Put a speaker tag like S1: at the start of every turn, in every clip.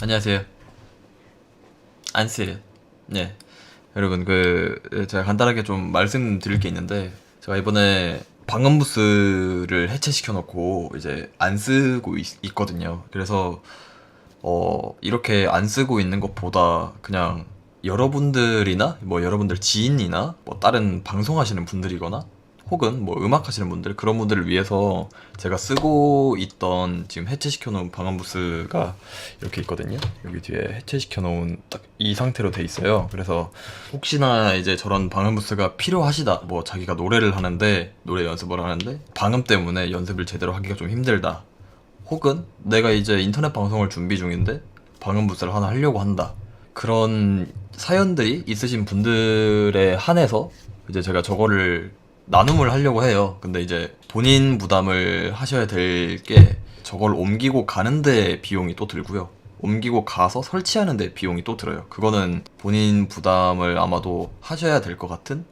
S1: 안녕하세요. 안쓰예요. 네. 여러분 그 제가 간단하게 좀 말씀드릴 게 있는데 제가 이번에 방음 부스를 해체시켜 놓고 이제 안 쓰고 있, 거든요 그래서 어 이렇게 안 쓰고 있는 것보다 그냥 여러분들이나 뭐 여러분들 지인이나 뭐 다른 방송하시는 분들이거나 혹은 뭐 음악 하시는 분들 그런 분들을 위해서 제가 쓰고 있던 지금 해체시켜 놓은 방음 부스가 이렇게 있거든요. 여기 뒤에 해체시켜 놓은 딱 이 상태로 돼 있어요. 그래서 혹시나 이제 저런 방음 부스가 필요하시다. 뭐 자기가 노래를 하는데 노래 연습을 하는데 방음 때문에 연습을 제대로 하기가 좀 힘들다. 혹은 내가 이제 인터넷 방송을 준비 중인데 방음 부스를 하나 하려고 한다. 그런 사연들이 있으신 분들에 한해서 이제 제가 저거를 나눔을 하려고 해요. 근데 이제 본인 부담을 하셔야 될 게 저걸 옮기고 가는데 비용이 또 들고요. 옮기고 가서 설치하는데 비용이 또 들어요. 그거는 본인 부담을 아마도 하셔야 될 것 같은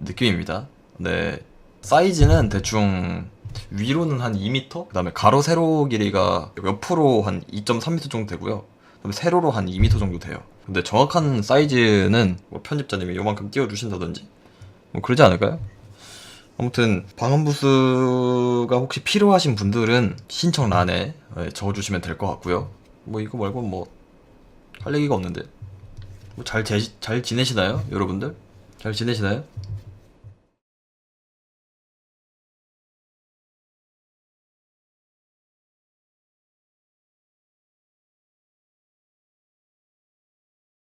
S1: 느낌입니다. 네. 사이즈는 대충 위로는 한 2m? 그 다음에 가로 세로 길이가 옆으로 한 2.3m 정도 되고요. 그다음에 세로로 한 2m 정도 돼요. 근데 정확한 사이즈는 뭐 편집자님이 요만큼 띄워주신다든지 뭐 그러지 않을까요? 아무튼 방음부스가 혹시 필요하신 분들은 신청란에 예, 적어주시면 될 것 같고요. 뭐 이거 말고 뭐 할 얘기가 없는데 뭐잘잘 지내시나요, 여러분들? 잘 지내시나요?